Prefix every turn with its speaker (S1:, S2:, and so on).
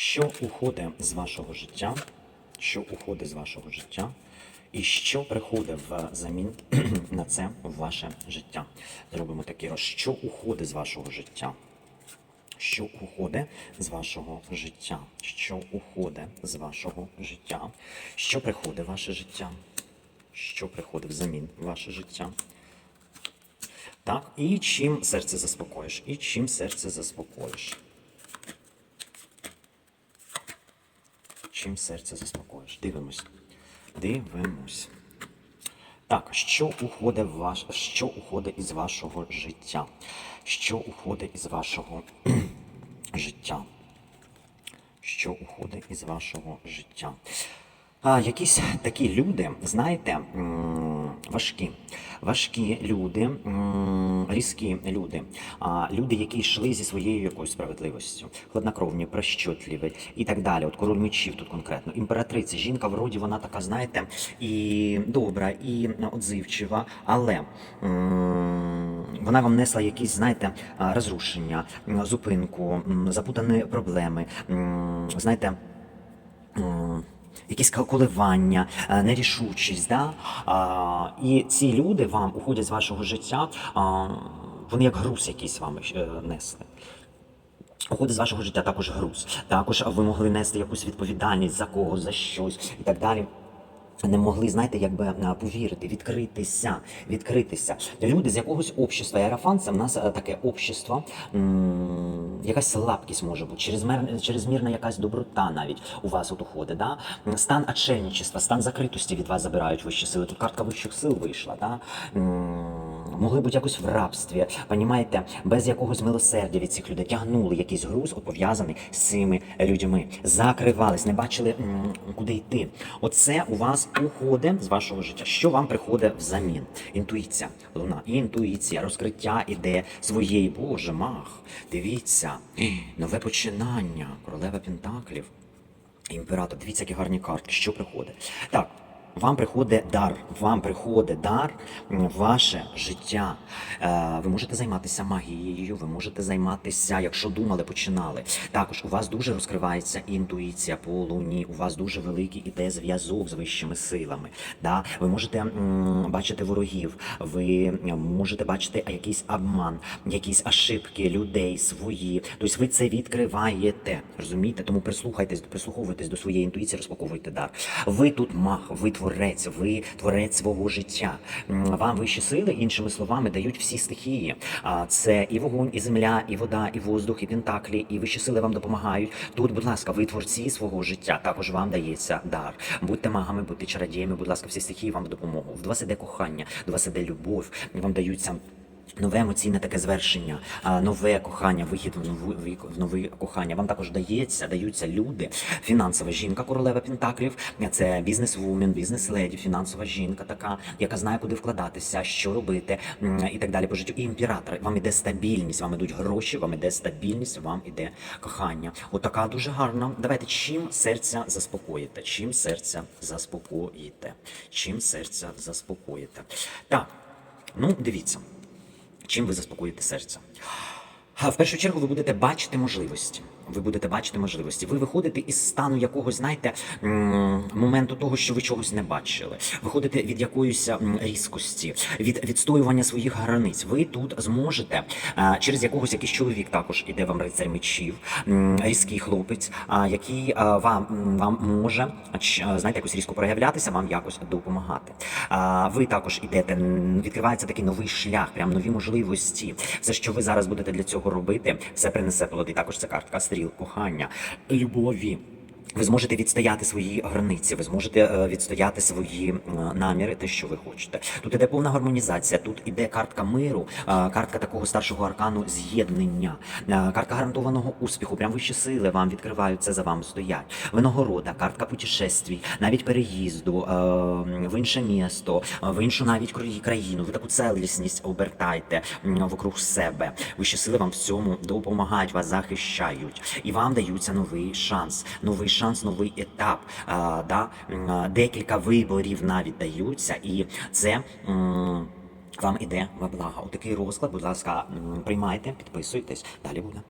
S1: Що уходить з вашого життя? Що уходить з вашого життя? І що приходить в замін на це в ваше життя? Зробимо такий роз. Що уходить з вашого життя? Що уходить з вашого життя? Що уходить з вашого життя? Що приходить в ваше життя? Що приходить взамін в ваше життя? Так, і чим серце заспокоїш? І чим серце заспокоїш? Чим серце заспокоїш? Дивимось. Дивимось. Так, що уходить ваш, що уходить із вашого життя? Що уходить із вашого життя? Що уходить із вашого життя? А, якісь такі люди, знаєте, важкі. Важкі люди, різкі люди, люди, які йшли зі своєю якоюсь справедливістю, хладнокровні, прощотливі і так далі. От король мечів тут конкретно. Імператриця, жінка вроді вона така, знаєте, і добра, і отзивчива, але вона вам несла якісь, знаєте, розрушення, зупинку, запутані проблеми, знаєте. Якісь коливання, е, нерішучість, да? і ці люди вам уходять з вашого життя, вони як груз якийсь вам е, несли. Уходить з вашого життя також груз. Також ви могли нести якусь відповідальність за когось, за щось і так далі. Не могли, знаєте, якби е, повірити, відкритися, відкритися. Люди з якогось общества. Аерофан це в нас е, таке общество, якась слабкість може бути, чрезмірна, чрезмірна якась доброта навіть у вас от уходить. Да? Стан отшельничества, стан закритості від вас забирають вищі сили. Тут картка вищих сил вийшла. Да? Могли бути якось в рабстві, понімаєте, без якогось милосердя від цих людей тягнули якийсь груз, пов'язаний з цими людьми. Закривались, не бачили, куди йти. Оце у вас уходить з вашого життя. Що вам приходить взамін? Інтуїція, луна, інтуїція, розкриття іде своєї. Боже, мах, дивіться, нове починання, королева Пентаклів. Імператор, дивіться, які гарні картки. Що приходить? Так, вам приходить дар, вам приходить дар ваше життя. Е, ви можете займатися магією, ви можете займатися, якщо думали, починали. Також у вас дуже розкривається інтуїція по луні, у вас дуже великий іде зв'язок з вищими силами. Да? Ви можете бачити ворогів, ви можете бачити якийсь обман, якісь ошибки людей свої. Тобто ви це відкриваєте. Розумієте? Тому прислухайтесь, прислуховуйтесь до своєї інтуїції, розпаковуйте дар. Ви тут маг, ви творець, ви творець свого життя. Вам вищі сили, іншими словами, дають всі стихії. А це і вогонь, і земля, і вода, і воздух, і пентаклі, і вищі сили вам допомагають. Тут, будь ласка, ви творці свого життя. Також вам дається дар. Будьте магами, будьте чародіями, будь ласка, всі стихії вам допомогу. В вас іде кохання, до вас іде любов, вам даються. Нове емоційне таке звершення, нове кохання, вихід в вік- в нове кохання. Вам також дається, даються люди. Фінансова жінка, королева Пентаклів. Це бізнес-вумен, бізнес-леді, фінансова жінка, така, яка знає, куди вкладатися, що робити і так далі по життю. І імператор. Вам іде стабільність, вам ідуть гроші, вам іде стабільність, вам іде кохання. От дуже гарна. Давайте чим серця заспокоїте? Чим серця заспокоїте? Чим серця заспокоїте? Так, ну дивіться. Чим ви заспокоїте серце? А в першу чергу ви будете бачити можливості. Ви будете бачити можливості. Ви виходите із стану якогось, знаєте, моменту того, що ви чогось не бачили. Виходите від якоїсь різкості, від відстоювання своїх границь. Ви тут зможете через якогось якийсь чоловік також іде вам рицарь мечів, різкий хлопець, а, який вам, вам може знаєте, якось різко проявлятися, вам якось допомагати. Ви також ідете, відкривається такий новий шлях, прям нові можливості. Все, що ви зараз будете для цього робити, все принесе плоди. Також це картка стріл, кохання, любові. Ви зможете відстояти свої границі, ви зможете е, відстояти свої е, наміри, те, що ви хочете. Тут іде повна гармонізація, тут іде картка миру, е, картка такого старшого аркану з'єднання, картка гарантованого успіху. Прям вищі сили вам відкривають це за вами стоять. Винагорода, картка путешествій, навіть переїзду в інше місто, в іншу навіть краї- країну. Ви таку целісність обертайте вокруг себе. Вищі сили вам в цьому допомагають, вас захищають, і вам даються новий шанс, новий шанс, новий етап. Да? Декілька виборів навіть даються, і це. Вам іде во благо. Отакий розклад, будь ласка, приймайте, підписуйтесь. Далі буде.